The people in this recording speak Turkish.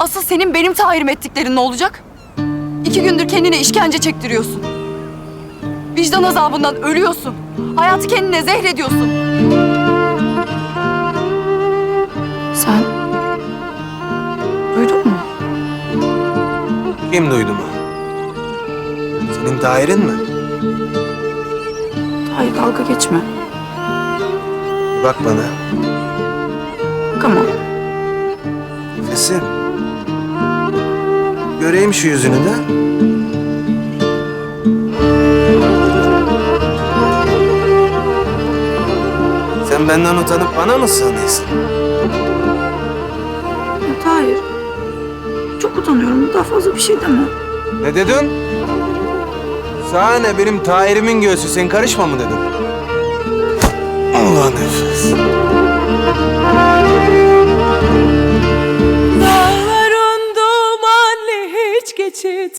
Asıl senin benim tahirim ettiklerin ne olacak? İki gündür kendine işkence çektiriyorsun. Vicdan azabından ölüyorsun. Hayatı kendine zehrediyorsun. Sen... Duydun mu? Kim duydu mu? Senin Tahir'in mi? Hayır dalga geçme. Bak bana. Bak ama. Göreyim şu yüzünü de. Sen benden utanıp bana mı sığınıyorsun? Hayır. Çok utanıyorum. Daha fazla bir şey deme. Ne dedin? Sana ne benim Tahir'imin göğsü sen karışma mı dedim? Allah nefes. Geçit